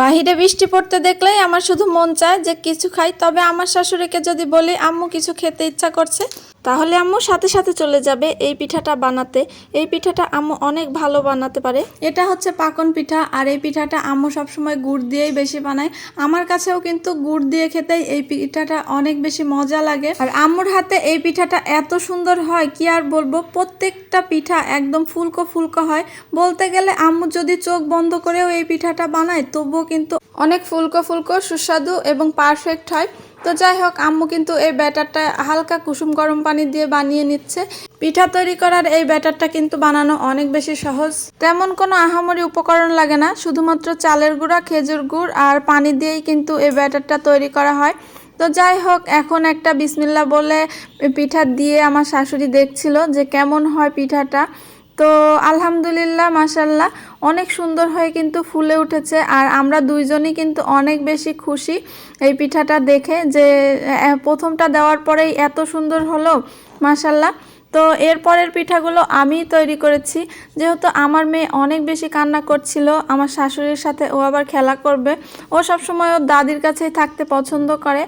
বাহিরে বৃষ্টি পড়তে দেখলেই আমার শুধু মন চায় যে কিছু খাই। তবে আমার শাশুড়িকে যদি বলি, আম্মু, কিছু খেতে ইচ্ছা করছে? তাহলে আম্মু সাথে সাথে চলে যাবে এই পিঠাটা বানাতে। এই পিঠাটা আম্মু অনেক ভালো বানাতে পারে। এটা হচ্ছে পাকন পিঠা, আর এই পিঠাটা আম্মু সবসময় গুড় দিয়েই বেশি বানায়। আমার কাছেও কিন্তু গুড় দিয়ে খেতেই এই পিঠাটা অনেক বেশি মজা লাগে। আর আম্মুর হাতে এই পিঠাটা এত সুন্দর হয়, কি আর বলব? প্রত্যেকটা পিঠা একদম ফুলকো ফুলকো হয়। বলতে গেলে আম্মু যদি চোখ বন্ধ করেও এই পিঠাটা বানায়, তবুও কিন্তু অনেক ফুলকো ফুলকো, সুস্বাদু এবং পারফেক্ট হয়। তো যাই হোক, আম্মু কিন্তু এই ব্যাটারটা হালকা কুসুম গরম পানি দিয়ে বানিয়ে নিচ্ছে। পিঠা তৈরি করার এই ব্যাটারটা কিন্তু বানানো অনেক বেশি সহজ। তেমন কোনো আহামরি উপকরণ লাগে না, শুধুমাত্র চালের গুঁড়া, খেজুর গুড় আর পানি দিয়েই কিন্তু এই ব্যাটারটা তৈরি করা হয়। তো যাই হোক, এখন একটা বিসমিল্লা বলে পিঠা দিয়ে আমার শাশুড়ি দেখছিল যে কেমন হয় পিঠাটা। তো আলহামদুলিল্লাহ মাসাল্লাহ অনেক সুন্দর হয়ে কিন্তু ফুলে উঠেছে আর আমরা দুইজনই কিন্তু অনেক বেশি খুশি এই পিঠাটা দেখে যে প্রথমটা দেওয়ার পরেই এত সুন্দর হলো মাসাল্লাহ তো এরপরের পিঠাগুলো আমি তৈরি করেছি। যেহেতু আমার মেয়ে অনেক বেশি কান্না করছিল, আমার শাশুড়ির সাথে ও আবার খেলা করবে। ও সবসময় ওর দাদির কাছেই থাকতে পছন্দ করে।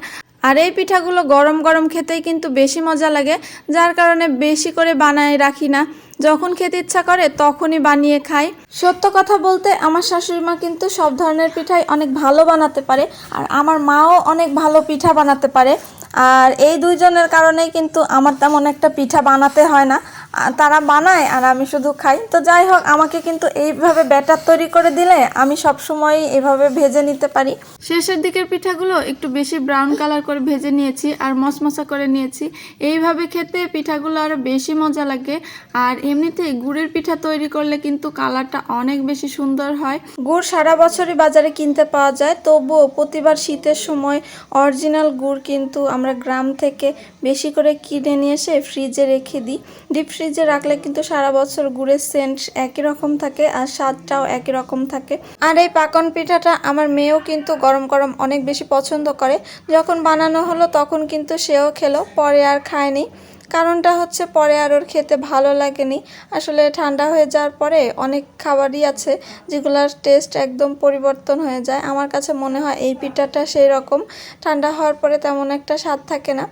আর এই পিঠাগুলো গরম গরম খেতেই কিন্তু বেশি মজা লাগে, যার কারণে বেশি করে বানায় রাখি না। যখন খেতে ইচ্ছা করে, তখনই বানিয়ে খাই। সত্য কথা বলতে, আমার শাশুড়ি মা কিন্তু সব ধরনের পিঠাই অনেক ভালো বানাতে পারে, আর আমার মাও অনেক ভালো পিঠা বানাতে পারে। আর এই দুইজনের কারণেই কিন্তু আমার তেমন একটা পিঠা বানাতে হয় না। তারা বানায় আর আমি শুধু খাই। তো যাই হোক আমাকে কিন্তু এইভাবে ব্যাটার তৈরি করে দিলে আমি সব সময় এভাবে ভেজে নিতে পারি। শেষের দিকের পিঠাগুলো একটু বেশি ব্রাউন কালার করে ভেজে নিয়েছি আর মশমশা করে নিয়েছি। এইভাবে খেতে পিঠাগুলো আরও বেশি মজা লাগে। আর এমনিতেই গুড়ের পিঠা তৈরি করলে কিন্তু কালারটা অনেক বেশি সুন্দর হয়। গুড় সারা বছরই বাজারে কিনতে পাওয়া যায় তবুও প্রতিবার শীতের সময় অরিজিনাল গুড় কিন্তু আমরা গ্রাম থেকে বেশি করে কিনে নিয়ে এসে ফ্রিজে রেখে দিই। ডিপ ফ্রিজে রাখলে কিন্তু সারা বছর গুড়ের সেন্ট একই রকম থাকে আর স্বাদটাও একই রকম থাকে। আর এই পাকন পিঠাটা আমার মেয়েও কিন্তু গরম গরম অনেক বেশি পছন্দ করে। যখন বানানো হলো তখন কিন্তু সেও খেলো, পরে আর খায়নি। কারণটা হচ্ছে পরে আর ওর খেতে ভালো লাগেনি। আসলে ঠান্ডা হয়ে যাওয়ার পরে অনেক খাবারই আছে যেগুলোর টেস্ট একদম পরিবর্তন হয়ে যায়। আমার কাছে মনে হয় এই পিঠাটা সেই রকম। ঠান্ডা হওয়ার পরে তেমন একটা স্বাদ থাকে না।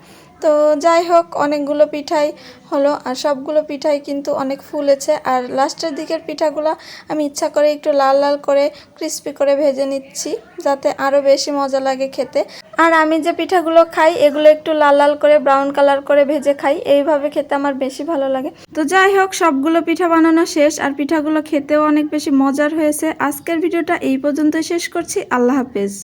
তো যাই হোক, অনেকগুলো পিঠাই হলো আর সবগুলো পিঠাই কিন্তু অনেক ফুলেছে। আর লাস্টের দিকের পিঠাগুলো আমি ইচ্ছা করে একটু লাল লাল করে ক্রিস্পি করে ভেজে নিচ্ছি, যাতে আরও বেশি মজা লাগে খেতে। আর আমি যে পিঠাগুলো খাই, এগুলো একটু লাল লাল করে ব্রাউন কালার করে ভেজে খাই, এইভাবে খেতে আমার বেশি ভালো লাগে। তো যাই হোক, সবগুলো পিঠা বানানো শেষ আর পিঠাগুলো খেতেও অনেক বেশি মজার হয়েছে। আজকের ভিডিওটা এই পর্যন্ত শেষ করছি। আল্লাহ হাফেজ।